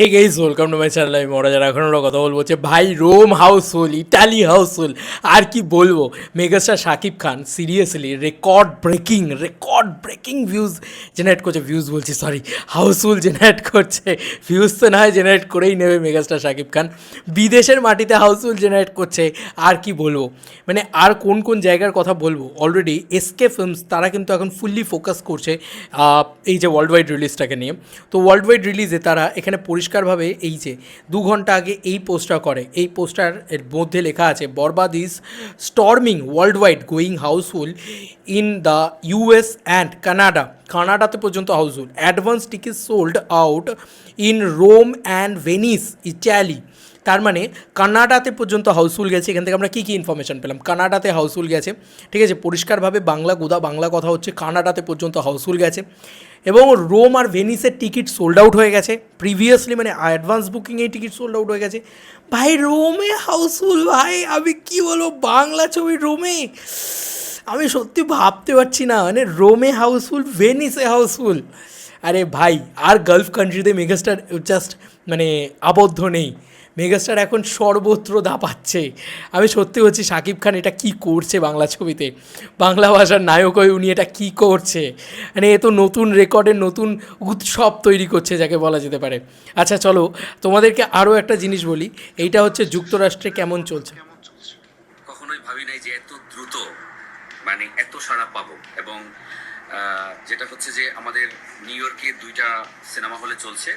Hey guys welcome to my channel আমি মহারাজার এখন আমরা কথা বলব যে ভাই রোম হাউসফুল ইটালি হাউসফুল আর কি বলব? Megastar Shakib Khan seriously record breaking record breaking views generate করছে ভিউজ বলছি সরি হাউসফুল জেনারেট করছে ভিউজ তো না হয় জেনারেট করেই নেবে মেগাস্টার শাকিব খান বিদেশের মাটিতে হাউসফুল জেনারেট করছে, আর কি বলব? মানে আর কোন কোন জায়গার কথা বলব? অলরেডি এসকে ফিল্মস তারা কিন্তু এখন ফুললি ফোকাস করছে এই যে ওয়ার্ল্ড ওয়াইড রিলিজটাকে নিয়ে। তো ওয়ার্ল্ড ওয়াইড রিলিজে তারা এখানে পরিষ্কারভাবে এই যে দু ঘণ্টা আগে এই পোস্টটা করে, এই পোস্টার এর মধ্যে লেখা আছে, Borbaad is storming worldwide going houseful in the US and Canada. কানাডাতে পর্যন্ত houseful. Advance ticket sold out in Rome and Venice, Italy. তার মানে কানাডাতে পর্যন্ত হাউসফুল গেছে, এখান থেকে আমরা কী কী ইনফরমেশন পেলাম? কানাডাতে হাউসফুল গেছে, ঠিক আছে? পরিষ্কারভাবে বাংলা গোদা, বাংলা কথা হচ্ছে কানাডাতে পর্যন্ত হাউসফুল গেছে। এবং রোম আর ভেনিসের টিকিট সোল্ড আউট হয়ে গেছে। প্রিভিয়াসলি মানে অ্যাডভান্স বুকিংয়েই টিকিট সোল্ড আউট হয়ে গেছে। ভাই, রোমে হাউসফুল? ভাই, আমি কি বলব? বাংলা ছবি রোমে? আমি সত্যি ভাবতে পারছি না মানে রোমে হাউসফুল, ভেনিসে হাউসফুল? আরে ভাই, আর গালফ কান্ট্রিতে মেগাস্টার জাস্ট মানে আবদ্ধ নেই। মেগাস্টার এখন সর্বত্র দাপাচ্ছে। আমি সত্যি বলছি, শাকিব খান এটা কি করছে বাংলা ছবিতে? বাংলা ভাষার নায়ক হয়ে উনি এটা কি করছে? মানে এ তো নতুন রেকর্ডের নতুন উৎসব তৈরি করছে, যাকে বলা যেতে পারে। আচ্ছা চলো, তোমাদেরকে আরও একটা জিনিস বলি। এইটা হচ্ছে যুক্তরাষ্ট্রে কেমন চলছে? কখনোই ভাবি নাই যে এত দ্রুত মানে এত সাড়া পাবো। এবং যেটা হচ্ছে যে আমাদের নিউ ইয়র্কে দুইটা সিনেমা হলে চলছে।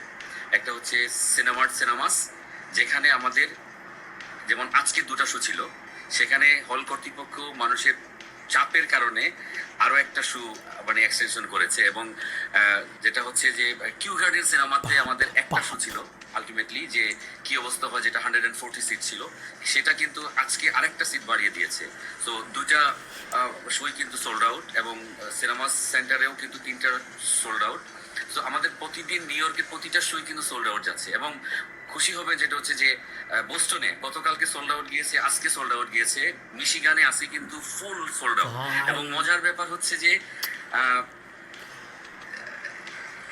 একটা হচ্ছে সিনেমার সিনেমাস যেখানে আমাদের যেমন আজকে দুটা শো ছিল, সেখানে হল কর্তৃপক্ষ মানুষের চাপের কারণে আরও একটা শো মানে এক্সটেনশন করেছে এবং যেটা হচ্ছে যে কিউ গার্ডেন সিনেমাতে আমাদের একটা শো ছিল আলটিমেটলি যে কি অবস্থা হয় যেটা হান্ড্রেড অ্যান্ড ফোরটি সিট ছিল, সেটা কিন্তু আজকে আরেকটা সিট বাড়িয়ে দিয়েছে। তো দুইটা শোই কিন্তু সোল্ড আউট এবং সিনেমা সেন্টারেও কিন্তু তিনটা সোল্ড আউট তো আমাদের প্রতিদিন নিউ ইয়র্কের প্রতিটা শোই কিন্তু সোল্ড আউট যাচ্ছে এবং খুশি হবে যেটা হচ্ছে যে বোস্টনে গতকালকে সোল্ড আউট গিয়েছে আজকে সোল্ড আউট গিয়েছে। মিশিগানে আছে কিন্তু ফুল সোল্ড আউট এবং মজার ব্যাপার হচ্ছে যে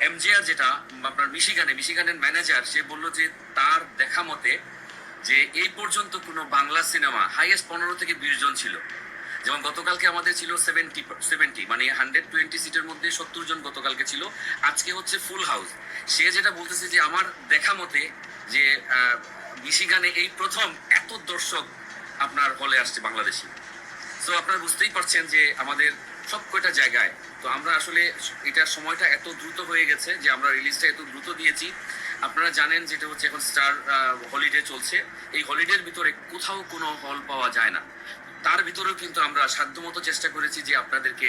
এমজিআর যেটা আপনার মিশিগানে মিশিগানের ম্যানেজার সে বলল যে তার দেখা মতে যে এই পর্যন্ত কোনো বাংলা সিনেমা হাইয়েস্ট পনেরো থেকে বিশ জন ছিল। যেমন গতকালকে আমাদের ছিল সেভেন্টি সেভেন্টি মানে হান্ড্রেড টোয়েন্টি সিটের মধ্যে সত্তর জন গতকালকে ছিল। আজকে হচ্ছে ফুল হাউস সে যেটা বলতেছে যে আমার দেখা মতে যে মিশিগানে এই প্রথম এত দর্শক আপনার হলে আসছে বাংলাদেশি। তো আপনারা বুঝতেই পারছেন যে আমাদের সব কয়টা জায়গায়, তো আমরা আসলে এটা সময়টা এত দ্রুত হয়ে গেছে যে আমরা রিলিজটা এত দ্রুত দিয়েছি। আপনারা জানেন যেটা হচ্ছে এখন স্টার হলিডে চলছে। এই হলিডের ভিতরে কোথাও কোনো হল পাওয়া যায় না। তার ভিতরেও কিন্তু আমরা সাধ্যমতো চেষ্টা করেছি যে আপনাদেরকে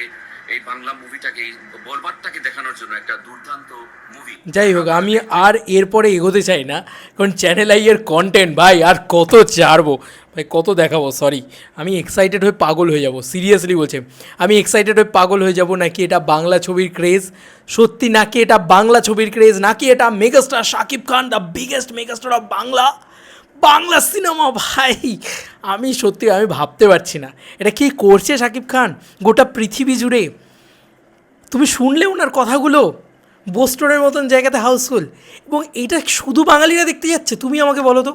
এই বাংলা মুভিটাকে দেখানোর জন্য একটা দুর্দান্ত মুভি যাই হোক, আমি আর এরপরে এগোতে চাই না, কারণ চ্যানেল আই এর কন্টেন্ট ভাই, আর কত ছাড়বো? ভাই, কত দেখাবো? সরি আমি এক্সাইটেড হয়ে পাগল হয়ে যাব সিরিয়াসলি বলছে। আমি এক্সাইটেড হয়ে পাগল হয়ে যাব নাকি এটা বাংলা ছবির ক্রেজ সত্যি নাকি এটা বাংলা ছবির ক্রেজ নাকি এটা megastar Shakib Khan the biggest megastar of Bangla? Bangla cinema, ভাই। আমি সত্যি, আমি ভাবতে পারছি না। এটা কি করছে শাকিব খান? গোটা পৃথিবী জুড়ে। তুমি শুনলে ওনার কথাগুলো? বোস্টনের মতন জায়গাতে হাউসফুল। এবং এইটা শুধু বাঙালিরা দেখতে যাচ্ছে? তুমি আমাকে বলো তো।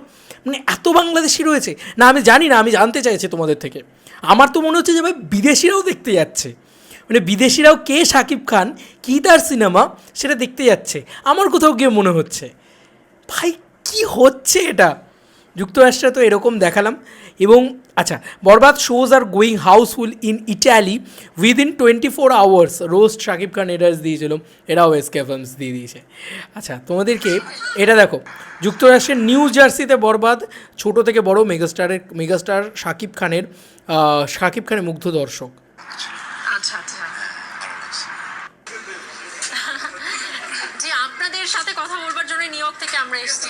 মানে এত বাংলাদেশি রয়েছে। না, আমি জানি না, আমি জানতে চাইছি তোমাদের থেকে। আমার তো মনে হচ্ছে যে, ভাই, বিদেশিরাও দেখতে যাচ্ছে। মানে বিদেশিরাও কে শাকিব খান, কী তার সিনেমা, সেটা দেখতে যাচ্ছে। আমার কোথাও গিয়ে মনে হচ্ছে। ভাই, কি হচ্ছে এটা? যুক্তরাষ্ট্রে তো এরকম দেখালাম। এবং আচ্ছা Borbaad shows R going houseful in Italy within twenty four hours roast Shakib Khan এডার্স দিয়েছিল, এরাও এসকে দিয়ে দিয়েছে। আচ্ছা তোমাদেরকে এটা দেখো, যুক্তরাষ্ট্রের নিউ জার্সিতে বরবাদ, ছোট থেকে বড় মেগাস্টারের মেগাস্টার শাকিব খানের শাকিব খানের মুগ্ধ দর্শক। আচ্ছা আচ্ছা। জি, আপনাদের সাথে কথা বলবার জন্য নিউ ইয়র্ক থেকে আমরা এসেছি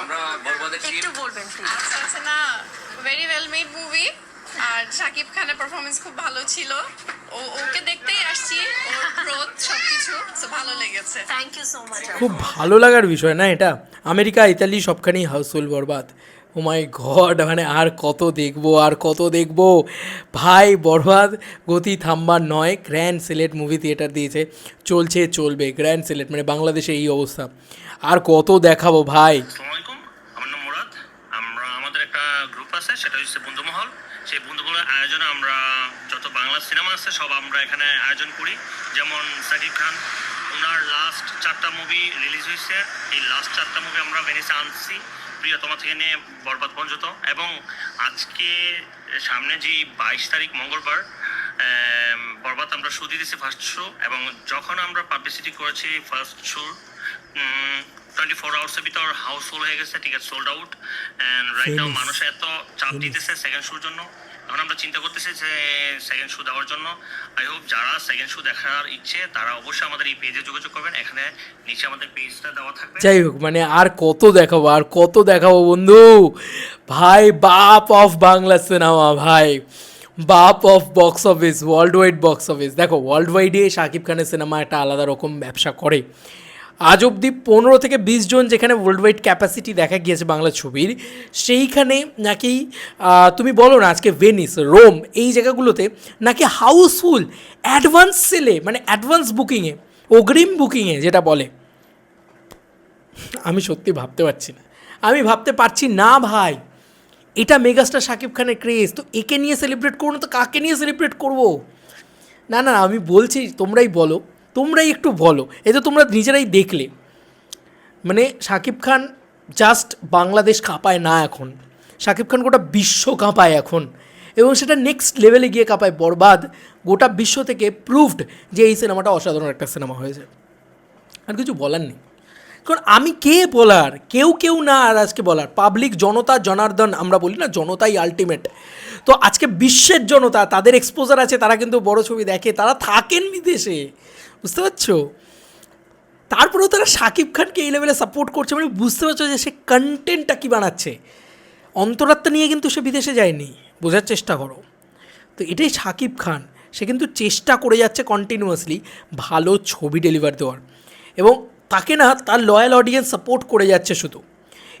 আমরা বরবাদের টিম একটু বলবেন প্লিজ আচ্ছা আচ্ছা না ভেরি ওয়েল মেড মুভি আর শাকিব খানের পারফরমেন্স খুব ভালো ছিল। ও ওকে দেখতেই আসছি ওর গ্রোথ সবকিছু। তো ভালো লেগেছে। থ্যাংক ইউ সো মাচ খুব ভালো লাগার বিষয় না এটা? আমেরিকা ইতালি সবখানেই houseful Borbaad. Oh my god মানে আর কত দেখব আর কত দেখব? ভাই বরবাদ গতি থাম্বার নয় গ্র্যান্ড সিলেট মুভি থিয়েটার দিয়েছে। চলছে চলবে গ্র্যান্ড সিলেট মানে বাংলাদেশে এই অবস্থা। আর কত দেখাবো ভাই আসসালামু আলাইকুম আমার নাম মুরাদ আমরা আমাদের একটা গ্রুপ আছে সেটা হচ্ছে বন্ধুমহল সেই বন্ধুমহলের আয়োজনে আমরা যত আছে সব আমরা এখানে আয়োজন করি। যেমন সাকিব খান ওনার লাস্ট চারটা মুভি রিলিজ হয়েছে। এই লাস্ট চারটা মুভি আমরা ভেনিসে আনছি। প্রিয়তমা থেকে নিয়ে বরবাদ পর্যন্ত। এবং আজকে সামনে যে বাইশ তারিখ মঙ্গলবার বরবাদ আমরা শো দিতেছি ফার্স্ট শো এবং যখন আমরা পাবলিসিটি করেছি ফার্স্ট শো টোয়েন্টি ফোর আওয়ার্সের ভিতর হাউস হাউসফুল হয়ে গেছে ticket sold out and right now. মানুষ এত চাপ দিতেছে সেকেন্ড শোর জন্য। এখন আমরা চিন্তা করতেছি যে সেকেন্ড শো দেওয়ার জন্য। আই হোপ যারা সেকেন্ড শো দেখার ইচ্ছে, তারা অবশ্যই আমাদের এই পেজে যোগাযোগ করবেন। এখানে নিচে আমাদের পেজটা দেওয়া থাকবে। যাই হোক মানে আর কত দেখাবো, আর কত দেখাবো বন্ধু? ভাই, বাপ অফ বাংলা সিনেমা ভাই। বাপ of box office worldwide box office দেখো ওয়ার্ল্ড ওয়াইডে শাকিব খানের সিনেমা একটা আলাদা রকম ব্যবসা করে। আজ অবধি পনেরো থেকে বিশ জন যেখানে ওয়ার্ল্ড ওয়াইড ক্যাপাসিটি দেখা গিয়েছে বাংলা ছবির, সেইখানে নাকি তুমি বলো না আজকে ভেনিস রোম এই জায়গাগুলোতে নাকি হাউসফুল অ্যাডভান্স সেলে মানে অ্যাডভান্স বুকিংয়ে অগ্রিম বুকিংয়ে যেটা বলে। আমি সত্যি ভাবতে পারছি না। আমি ভাবতে পারছি, না ভাই, এটা মেগাস্টার শাকিব খানের ক্রেজ তো একে নিয়ে সেলিব্রেট করব না, তো কাকে নিয়ে সেলিব্রেট করব? না না, আমি বলছি, তোমরাই বলো। তোমরাই একটু বলো এ তো তোমরা নিজেরাই দেখলে। মানে শাকিব খান জাস্ট বাংলাদেশ কাঁপায় না এখন। শাকিব খান গোটা বিশ্ব কাঁপায় এখন। এবং সেটা নেক্সট লেভেলে গিয়ে কাঁপায় বরবাদ। গোটা বিশ্ব থেকে প্রুভড যে এই সিনেমাটা অসাধারণ একটা সিনেমা হয়েছে। আর কিছু বলার নেই। কারণ আমি কে বলার? কেউ কেউ না আর আজকে বলার। পাবলিক জনতা, জনার্দন, আমরা বলি না জনতাই আলটিমেট তো আজকে বিশ্বের জনতা, তাদের এক্সপোজার আছে, তারা কিন্তু বড় ছবি দেখে, তারা থাকেন বিদেশে। বুঝতে পারছ? তারপরেও তারা শাকিব খানকে এই লেভেলে সাপোর্ট করছে মানে বুঝতে পারছ যে সে কন্টেন্টটা কী বানাচ্ছে? অন্তরাত্মা নিয়ে কিন্তু সে বিদেশে যায়নি, বোঝার চেষ্টা করো। তো এটাই শাকিব খান, সে কিন্তু চেষ্টা করে যাচ্ছে কন্টিনিউয়াসলি ভালো ছবি ডেলিভার দেওয়ার। এবং তাকে না তার লয়াল অডিয়েন্স সাপোর্ট করে যাচ্ছে শুধু।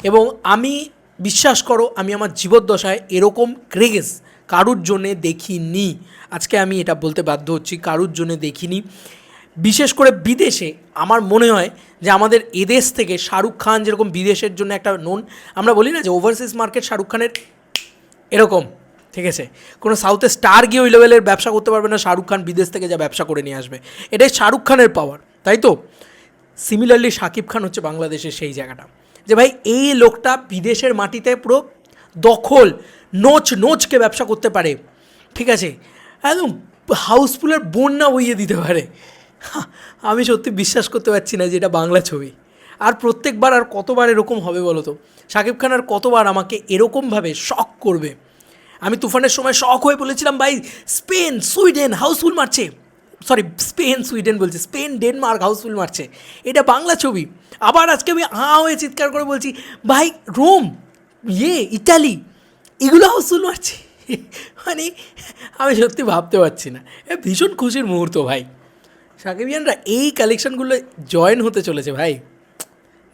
এবং আমি বিশ্বাস করো, আমি আমার জীবদ্দশায় এরকম ক্রেজ কারুর জন্যে দেখিনি। আজকে আমি এটা বলতে বাধ্য হচ্ছি, কারুর জন্যে দেখিনি। বিশেষ করে বিদেশে আমার মনে হয় যে আমাদের এদেশ থেকে শাহরুখ খান যেরকম বিদেশের জন্য একটা নোন আমরা বলি না যে ওভারসিজ মার্কেট শাহরুখ খানের এরকম, ঠিক আছে? কোনো সাউথে স্টার গিয়ে ওই লেভেলের ব্যবসা করতে পারবে না, শাহরুখ খান বিদেশ থেকে যা ব্যবসা করে নিয়ে আসবে। এটাই শাহরুখ খানের পাওয়ার তাই তো? সিমিলারলি শাকিব খান হচ্ছে বাংলাদেশের সেই জায়গাটা। যে ভাই, এই লোকটা বিদেশের মাটিতে পুরো দখল, নোচ নোচকে ব্যবসা করতে পারে, ঠিক আছে? একদম হাউসফুলের বন্যা বইয়ে দিতে পারে। আমি সত্যি বিশ্বাস করতে পারছি না যে এটা বাংলা ছবি। আর প্রত্যেকবার আর কতবার এরকম হবে বলো তো? শাকিব খান আর কতবার আমাকে এরকমভাবে শখ করবে? আমি তুফানের সময় শখ হয়ে বলেছিলাম, ভাই, স্পেন, সুইডেন, হাউসফুল মারছে। সরি স্পেন, সুইডেন বলছে, স্পেন, ডেনমার্ক, হাউসফুল মারছে। এটা বাংলা ছবি। আবার আজকে আমি হাঁ হয়ে চিৎকার করে বলছি, ভাই, রোম ইয়ে ইটালি, এগুলো হাউসফুল মারছে? মানে আমি সত্যি ভাবতে পারছি না। ভীষণ খুশির মুহূর্ত, ভাই। সাকিবিয়ানরা এই কালেকশনগুলো জয়েন হতে চলেছে ভাই।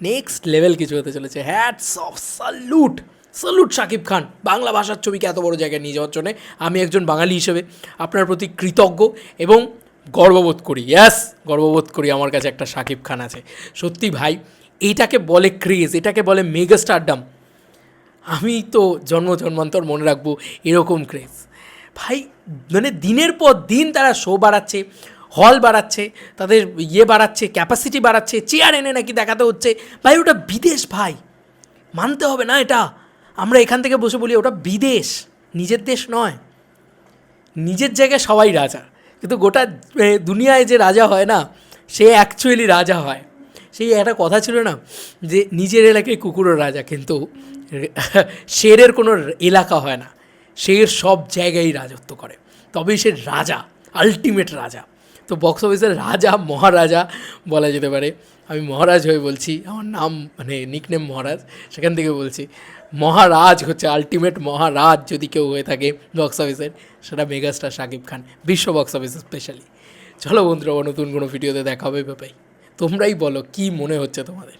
নেক্সট লেভেল কিছু হতে চলেছে। Hats off salute salute Shakib Khan. Bangla ভাষার ছবিকে এত বড় জায়গায় নিয়ে যাওয়ার জন্যে আমি একজন বাঙালি হিসেবে আপনার প্রতি কৃতজ্ঞ এবং গর্ববোধ করি। ইয়াস গর্ববোধ করি আমার কাছে একটা শাকিব খান আছে। সত্যি ভাই, এটাকে বলে ক্রেজ এটাকে বলে মেগা স্টারডাম আমি তো জন্ম জন্মান্তর মনে রাখব এরকম ক্রেজ ভাই মানে দিনের পর দিন তারা শো বাড়াচ্ছে হল বাড়াচ্ছে, তাদের ইয়ে বাড়াচ্ছে ক্যাপাসিটি বাড়াচ্ছে চেয়ার এনে নাকি দেখাতে হচ্ছে। ভাই, ওটা বিদেশ, ভাই। মানতে হবে না এটা। আমরা এখান থেকে বসে বলি, ওটা বিদেশ, নিজের দেশ নয়। নিজের জায়গায় সবাই রাজা। কিন্তু গোটা দুনিয়ায় যে রাজা হয় না, সে অ্যাকচুয়ালি রাজা হয়। সেই একটা কথা ছিল না, যে নিজের এলাকায় কুকুরের রাজা, কিন্তু শেরের কোনো এলাকা হয় না। শের সব জায়গায় রাজত্ব করে। তবেই সে রাজা আলটিমেট রাজা। তো বক্স অফিসের রাজা, মহারাজা বলা যেতে পারে। আমি মহারাজ হয়ে বলছি, আমার নাম মানে নিকনেম মহারাজ, সেখান থেকে বলছি, মহারাজ হচ্ছে আলটিমেট মহারাজ যদি কেউ হয়ে থাকে বক্স অফিসের সেটা মেগাস্টার শাকিব খান, বিশ্ব বক্স অফিস স্পেশালি চলো বন্ধুরা নতুন কোনো ভিডিওতে দেখা হবে ব্যাপারে তোমরাই বলো, কি মনে হচ্ছে তোমাদের?